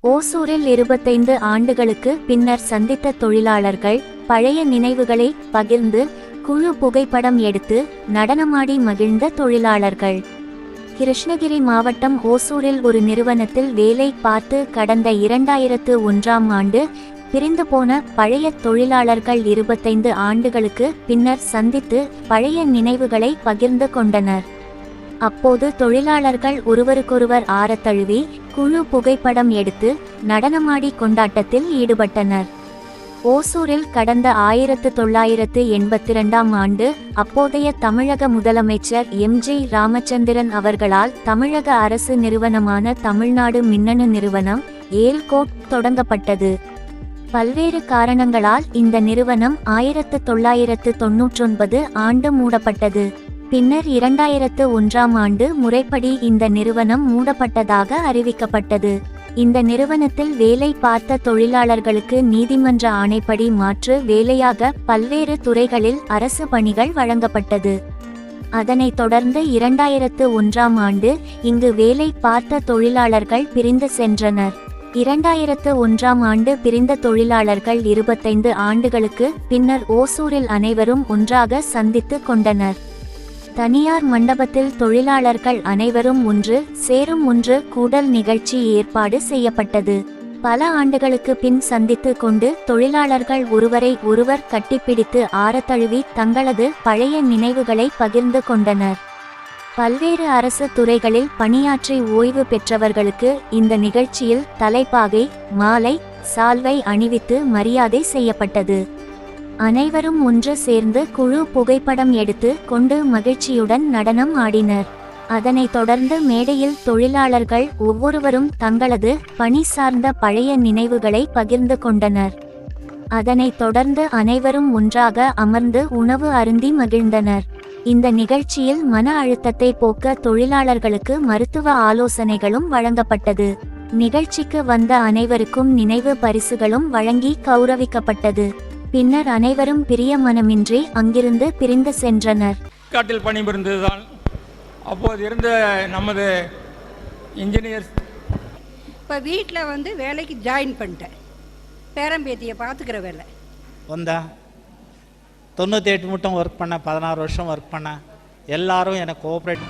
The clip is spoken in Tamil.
ஓசூரில் இருபத்தைந்து ஆண்டுகளுக்கு பின்னர் சந்தித்த தொழிலாளர்கள் பழைய நினைவுகளை பகிர்ந்து குழு புகைப்படம் எடுத்து நடனமாடி மகிழ்ந்த தொழிலாளர்கள். கிருஷ்ணகிரி மாவட்டம் ஓசூரில் ஒரு நிறுவனத்தில் வேலை பார்த்து கடந்த இரண்டாயிரத்து ஒன்றாம் ஆண்டு பிரிந்து போன பழைய தொழிலாளர்கள் இருபத்தைந்து ஆண்டுகளுக்கு பின்னர் சந்தித்து பழைய நினைவுகளை பகிர்ந்து கொண்டனர். அப்போது தொழிலாளர்கள் ஒருவருக்கொருவர் ஆரத்தழுவி குழு புகைப்படம் எடுத்து நடனமாடி கொண்டாட்டத்தில் ஈடுபட்டனர். ஓசூரில் கடந்த ஆயிரத்து தொள்ளாயிரத்து எண்பத்தி இரண்டாம் ஆண்டு அப்போதைய தமிழக முதலமைச்சர் எம். ஜி. ராமச்சந்திரன் அவர்களால் தமிழக அரசு நிறுவனமான தமிழ்நாடு மின்னணு நிறுவனம் ஏல்கோட் தொடங்கப்பட்டது. பல்வேறு காரணங்களால் இந்த நிறுவனம் ஆயிரத்து தொள்ளாயிரத்து தொன்னூற்றொன்பது ஆண்டு மூடப்பட்டது. பின்னர் இரண்டாயிரத்து ஒன்றாம் ஆண்டு முறைப்படி இந்த நிறுவனம் மூடப்பட்டதாக அறிவிக்கப்பட்டது. இந்த நிறுவனத்தில் வேலை பார்த்த தொழிலாளர்களுக்கு நீதிமன்ற ஆணைப்படி மாற்று வேலையாக பல்வேறு துறைகளில் அரசு பணிகள் வழங்கப்பட்டது. அதனைத் தொடர்ந்து இரண்டாயிரத்து ஒன்றாம் ஆண்டு இங்கு வேலை பார்த்த தொழிலாளர்கள் பிரிந்து சென்றனர். இரண்டாயிரத்து ஒன்றாம் ஆண்டு பிரிந்த தொழிலாளர்கள் இருபத்தைந்து ஆண்டுகளுக்கு பின்னர் ஓசூரில் அனைவரும் ஒன்றாக சந்தித்து கொண்டனர். தனியார் மண்டபத்தில் தொழிலாளர்கள் அனைவரும் ஒன்று சேரும் ஒன்று கூடல் நிகழ்ச்சி ஏற்பாடு செய்யப்பட்டது. பல ஆண்டுகளுக்கு பின் சந்தித்து கொண்டு தொழிலாளர்கள் ஒருவரை ஒருவர் கட்டிப்பிடித்து ஆரத்தழுவி தங்களது பழைய நினைவுகளை பகிர்ந்து கொண்டனர். பல்வேறு அரசு துறைகளில் பணியாற்றி ஓய்வு பெற்றவர்களுக்கு இந்த நிகழ்ச்சியில் தலைப்பாகை மாலை சால்வை அணிவித்து மரியாதை செய்யப்பட்டது. அனைவரும் ஒன்று சேர்ந்து குழு புகைப்படம் எடுத்து கொண்டு மகிழ்ச்சியுடன் நடனம் ஆடினர். அதனைத் தொடர்ந்து மேடையில் தொழிலாளர்கள் ஒவ்வொருவரும் தங்களது பணி சார்ந்த பழைய நினைவுகளை பகிர்ந்து கொண்டனர். அதனைத் தொடர்ந்து அனைவரும் ஒன்றாக அமர்ந்து உணவு அருந்தி மகிழ்ந்தனர். இந்த நிகழ்ச்சியில் மன அழுத்தத்தை போக்க தொழிலாளர்களுக்கு மருத்துவ ஆலோசனைகளும் வழங்கப்பட்டது. நிகழ்ச்சிக்கு வந்த அனைவருக்கும் நினைவு பரிசுகளும் வழங்கி கௌரவிக்கப்பட்டது. பின்னர் அனைவரும் பிரிய மனமின்றி அங்கிருந்து பிரிந்து சென்றனர். காட்டில் பணிபுரிந்ததுதான். அப்போது இருந்த நமது இன்ஜினியர்ஸ் இப்போ வீட்டில் வந்து வேலைக்கு ஜாயின் பண்ணிட்டேன். பேரம்பேத்தியை பார்த்துக்கிற வேலை. வந்தேன் தொண்ணூற்றி எட்டு மட்டும் ஒர்க் பண்ணேன் பதினாறு வருஷம் ஒர்க் பண்ணேன். எல்லாரும் எனக்கு கோஆப்ரேட்